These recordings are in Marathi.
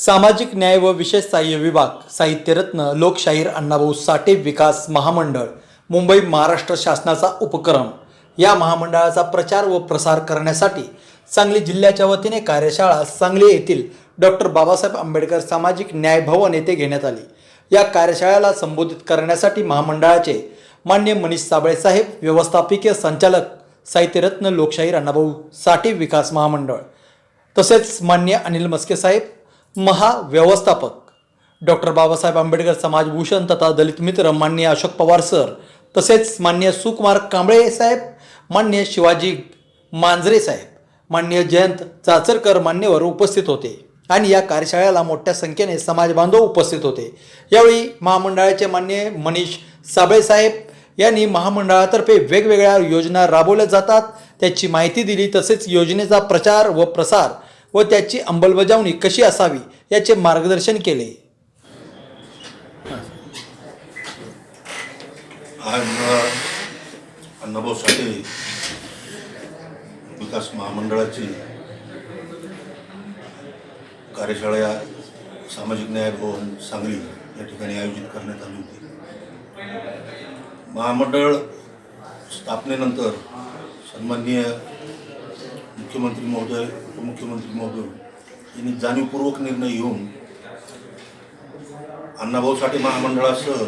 सामाजिक न्याय व विशेष सहाय्य विभाग साहित्यरत्न लोकशाहीर अण्णाभाऊ साठे विकास महामंडळ मुंबई महाराष्ट्र शासनाचा उपक्रम. या महामंडळाचा प्रचार व प्रसार करण्यासाठी सांगली जिल्ह्याच्या वतीने कार्यशाळा सांगली येथील डॉक्टर बाबासाहेब आंबेडकर सामाजिक न्याय भवन येथे घेण्यात आली. या कार्यशाळेला संबोधित करण्यासाठी महामंडळाचे मान्य मनीष साबळे साहेब व्यवस्थापकीय संचालक साहित्यरत्न लोकशाहीर अण्णाभाऊ साठे विकास महामंडळ. तसेच मान्य अनिल मस्के साहेब महाव्यवस्थापक. डॉक्टर बाबासाहेब आंबेडकर समाजभूषण तथा दलित मित्र मान्य अशोक पवार सर तसेच मान्य सुकुमार कांबळे साहेब मान्य शिवाजी मांजरे साहेब मान्य जयंत चाचरकर मान्यवर उपस्थित होते आणि या कार्यशाळेला मोठ्या संख्येने समाज बांधव उपस्थित होते. यावेळी महामंडळाचे मान्य मनीष साबळे साहेब यांनी महामंडळातर्फे वेगवेगळ्या योजना राबवल्या जातात. त्याची माहिती दिली तसेच योजनेचा प्रचार व प्रसार व त्याची अंमलबजावणी कशी असावी याचे मार्गदर्शन केले. आज अण्णाभाऊ साठे विकास महामंडळाची कार्यशाळा या सामाजिक न्याय भवन सांगली या ठिकाणी आयोजित करण्यात आली होती. महामंडळ स्थापनेनंतर सन्माननीय मुख्यमंत्री महोदय उपमुख्यमंत्री महोदय यांनी जाणीवपूर्वक निर्णय घेऊन अण्णाभाऊ साठे महामंडळासह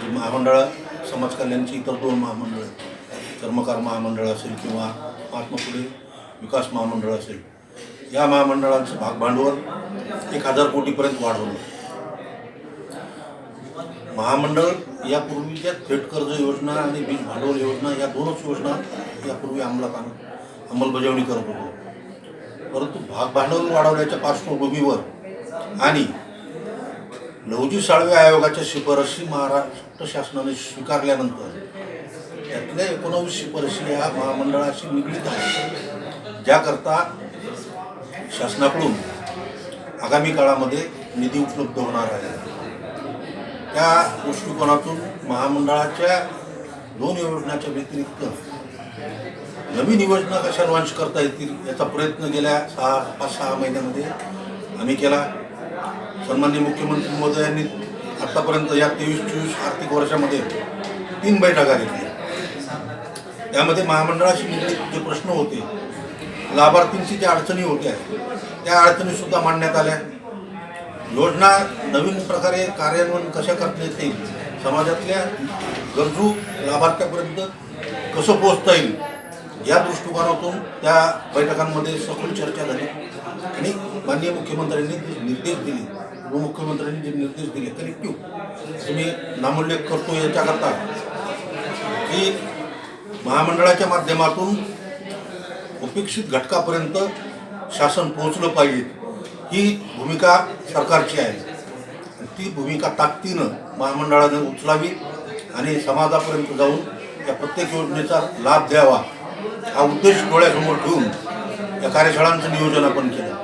जे महामंडळ समाज कल्याणची इतर दोन महामंडळ आहेत कर्मकार महामंडळ असेल किंवा महात्मा फुले विकास महामंडळ असेल या महामंडळांचं भाग भांडवल एक हजार कोटीपर्यंत वाढवलं. महामंडळ यापूर्वीच्या थेट कर्ज योजना आणि बीज भांडवल योजना या दोनच योजना यापूर्वी अंमलात अंमलबजावणी करत होतो. परंतु भाग भांडवल वाढवल्याच्या पार्श्वभूमीवर आणि लहुजी साळवे आयोगाच्या शिफारशी महाराष्ट्र शासनाने स्वीकारल्यानंतर त्यातल्या एकोणावीस शिफारशी या महामंडळाशी निगडीत आहेत. ज्याकरता शासनाकडून आगामी काळामध्ये निधी उपलब्ध होणार आहे. त्या दृष्टिकोनातून महामंडळाच्या दोन योजनाच्या व्यतिरिक्त नवीन योजना कशा लॉन्च करता येतील याचा प्रयत्न गेल्या सहा पाच सहा महिन्यामध्ये आम्ही केला. सन्माननीय मुख्यमंत्री महोदयांनी आत्तापर्यंत या तेवीस चोवीस आर्थिक वर्षामध्ये तीन बैठका घेतल्या. त्यामध्ये महामंडळाशी निगडीत जे प्रश्न होते लाभार्थींची ज्या अडचणी होत्या त्या अडचणीसुद्धा मांडण्यात आल्या. योजना नवीन प्रकारे कार्यान्वयन कशा करता येतील समाजातल्या गरजू लाभार्थ्यापर्यंत कसं पोहोचता येईल या दृष्टिकोनातून त्या बैठकांमध्ये सखोल चर्चा झाली. आणि माननीय मुख्यमंत्र्यांनी जे निर्देश दिले उपमुख्यमंत्र्यांनी जे निर्देश दिले कलेक्टिव्ह तुम्ही नामोल्लेख करतो याच्याकरता की महामंडळाच्या माध्यमातून उपेक्षित घटकापर्यंत शासन पोहोचलं पाहिजे ही भूमिका सरकारची आहे. ती भूमिका ताकदीनं महामंडळानं उचलावी आणि समाजापर्यंत जाऊन या प्रत्येक योजनेचा लाभ द्यावा. हा उद्देश डोळ्यासमोर ठेवून या कार्यशाळांचं नियोजन आपण केलं.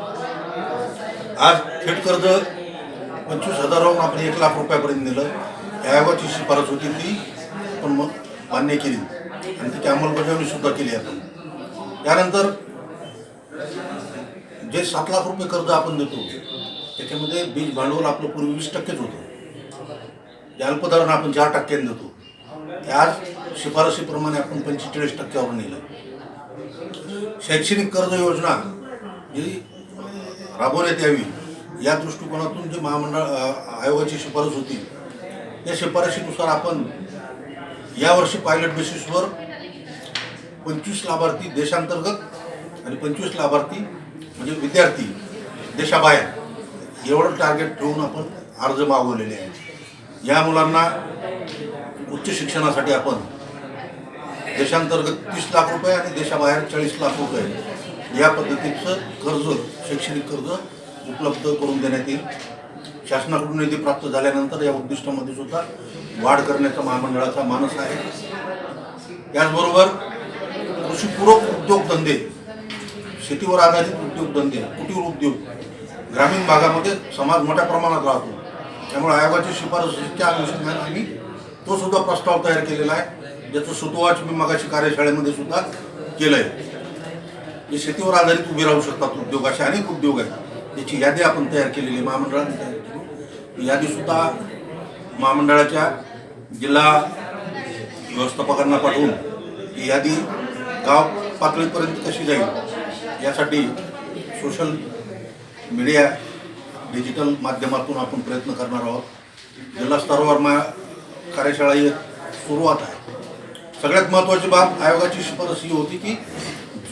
आज थेट कर्ज पंचवीस हजारावरून आपण एक लाख रुपयापर्यंत नेलं. या आयोगाची शिफारस होती ती आपण मग मान्य केली. आणि त्याची अंमलबजावणी सुद्धा केली आपण. त्यानंतर जे सात लाख रुपये कर्ज आपण देतो त्याच्यामध्ये बीज भांडवल आपलं पूर्वी वीस टक्केच होतं. जे अल्पधारण आपण चार टक्क्यांनी देतो. ते आज शिफारशीप्रमाणे आपण पंचेचाळीस टक्क्यावर नेलं. शैक्षणिक कर्ज योजना जी राबवण्यात यावी या दृष्टिकोनातून जी महामंडळ आयोगाची शिफारस होती त्या शिफारशीनुसार आपण यावर्षी पायलट बेसिसवर पंचवीस लाभार्थी देशांतर्गत आणि पंचवीस लाभार्थी म्हणजे विद्यार्थी देशाबाहेर एवढं टार्गेट ठेवून आपण अर्ज मागवलेले आहेत. या मुलांना उच्च शिक्षणासाठी आपण देशांतर्गत तीस लाख रुपये आणि देशाबाहेर चाळीस लाख रुपये या पद्धतीचं कर्ज शैक्षणिक कर्ज उपलब्ध करून देण्यात येईल. शासनाकडून निधी प्राप्त झाल्यानंतर या उद्दिष्टामध्ये सुद्धा वाढ करण्याचा महामंडळाचा मानस आहे. त्याचबरोबर कृषीपूरक उद्योगधंदे शेतीवर आधारित उद्योगधंदे कुटीर उद्योग ग्रामीण भागामध्ये समाज मोठ्या प्रमाणात राहतो. त्यामुळे आयोगाची शिफारसीच्या अनुषंगाने आम्ही तो सुद्धा प्रस्ताव तयार केलेला आहे. ज्याचं सुतोवाच मी मगाशी कार्यशाळेमध्ये सुद्धा केलं आहे जे शेतीवर आधारित उभे राहू शकतात उद्योग असे अनेक उद्योग आहेत. त्याची यादी आपण तयार केलेली आहे, महामंडळाने तयार केली. यादीसुद्धा महामंडळाच्या जिल्हा व्यवस्थापकांना पाठवून ही यादी गाव पातळीपर्यंत कशी जाईल यासाठी सोशल मीडिया डिजिटल माध्यमातून आपण प्रयत्न करणार आहोत. जिल्हा स्तरावर मा कार्यशाळा ही सुरुवात आहे. सगळ्यात महत्त्वाची बाब आयोगाची शिफारस ही होती की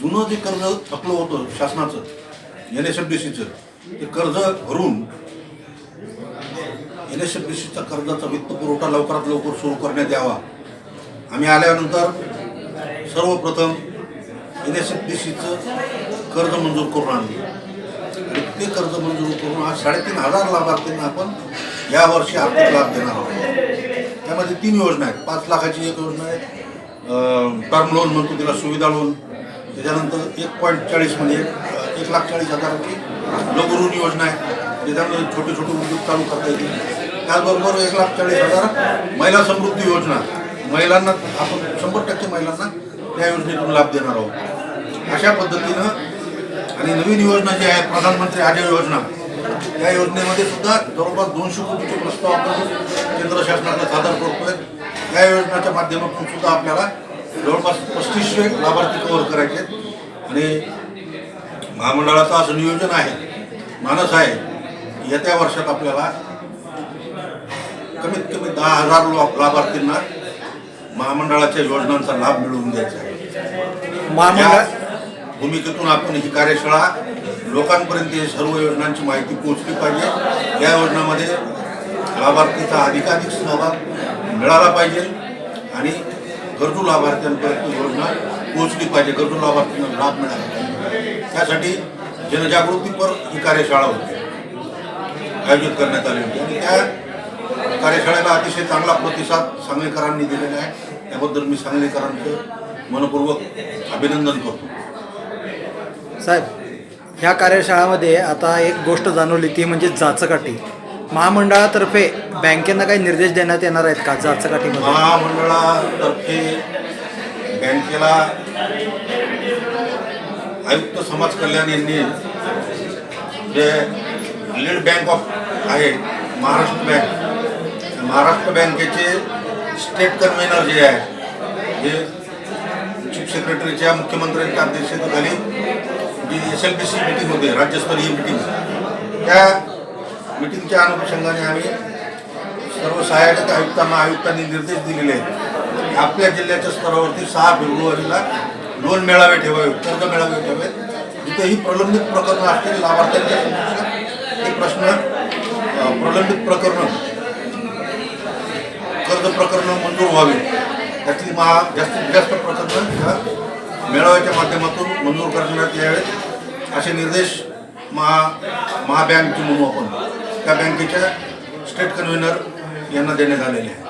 जुनं जे कर्ज थकलं होतं शासनाचं एन एस एफ डी सीचं ते कर्ज भरून एन एस एफ डी सीचा कर्जाचा वित्त पुरवठा लवकरात लवकर सुरू करण्यात यावा. आम्ही आल्यानंतर सर्वप्रथम एन एस एफ डी सीचं कर्ज मंजूर करून आणलं. आणि ते कर्ज मंजूर करून आज साडेतीन हजार लाभार्थींना आपण यावर्षी आर्थिक लाभ देणार आहोत. त्यामध्ये तीन योजना आहेत. पाच लाखाची एक योजना आहे. टर्म लोन म्हणतो तिला सुविधा लोन त्याच्यानंतर एक पॉईंट चाळीसमध्ये म्हणजे, एक एक लाख चाळीस हजाराची लघु योजना आहे. त्याच्यामध्ये छोटे छोटे उद्योग चालू करता येतील. त्याचबरोबर एक लाख चाळीस हजार महिला समृद्धी योजना. महिलांना आपण शंभर टक्के महिलांना त्या योजनेतून लाभ देणार आहोत. अशा पद्धतीनं आणि नवीन योजना जी आहे प्रधानमंत्री आजय योजना या योजनेमध्ये सुद्धा जवळपास दोनशे कोटीचे प्रस्ताव आपण केंद्र शासनाकडे सादर करतोय. या योजनेच्या माध्यमातून सुद्धा आपल्याला जवळपास पस्तीसशे लाभार्थी कव्हर करायचे आहेत. आणि महामंडळाचं असं नियोजन आहे मानस आहे येत्या वर्षात आपल्याला कमीत कमी दहा हजार लाभार्थींना महामंडळाच्या योजनांचा लाभ मिळवून द्यायचा आहे महामंडळ भूमिकेतून आपण ही कार्यशाळा लोकांपर्यंत ही सर्व योजनांची माहिती पोहोचली पाहिजे या योजनामध्ये लाभार्थीचा अधिकाधिक सहभाग मिळाला पाहिजे. आणि गरजू लाभार्थ्यांपर्यंत योजना पोहोचली पाहिजे. गरजू लाभार्थ्यांना लाभ मिळाला पाहिजे. त्यासाठी जनजागृतीपर ही कार्यशाळा होती. आयोजित करण्यात आली होती. आणि त्या कार्यशाळेला अतिशय चांगला प्रतिसाद सांगलीकरांनी दिलेला आहे. त्याबद्दल मी सांगलीकरांचं मनपूर्वक अभिनंदन करतो. साहेब ह्या कार्यशाळामध्ये आता एक गोष्ट जाणवली ती म्हणजे जाचकाठी महामंडळातर्फे बँकेनं काही निर्देश देण्यात येणार आहेत का? जाचकाठीमध्ये महामंडळातर्फे बँकेला आयुक्त समाज कल्याण यांनी जे लीड बँक ऑफ आहे महाराष्ट्र बँक महाराष्ट्र बँकेचे स्टेट कन्व्हेनर जे आहे जे चीफ सेक्रेटरीच्या मुख्यमंत्र्यांच्या अध्यक्षतेखाली G S L B C meeting होते राज्यस्तरीय मिटिंग त्या मिटिंगच्या अनुषंगाने आम्ही सर्व सहाय्यक आयुक्तांना आयुक्तांनी निर्देश दिलेले आहेत. आपल्या जिल्ह्याच्या स्तरावरती सहा फेब्रुवारीला लोन मेळावे ठेवावे कर्ज मेळावे ठेवावे जिथेही प्रलंबित प्रकरणं असतील लाभार्थ्यांच्या एक प्रश्न प्रलंबित प्रकरणं कर्ज प्रकरणं मंजूर व्हावे. त्यातली महा जास्तीत जास्त प्रकरणं ह्या मेळाव्याच्या माध्यमातून मंजूर करण्यात यावेत. असे निर्देश महा महाबँक म्हणू आपण. त्या बँकेच्या स्टेट कन्व्हेनर यांना देण्यात आलेले आहे.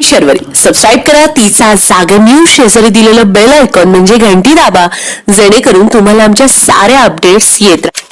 शर्वरी. सबस्क्राईब करा तिचा जागर न्यूज शेजारी दिलेलं बेल आयकॉन म्हणजे घंटी दाबा. जेणेकरून तुम्हाला आमच्या साऱ्या अपडेट्स येत राहतील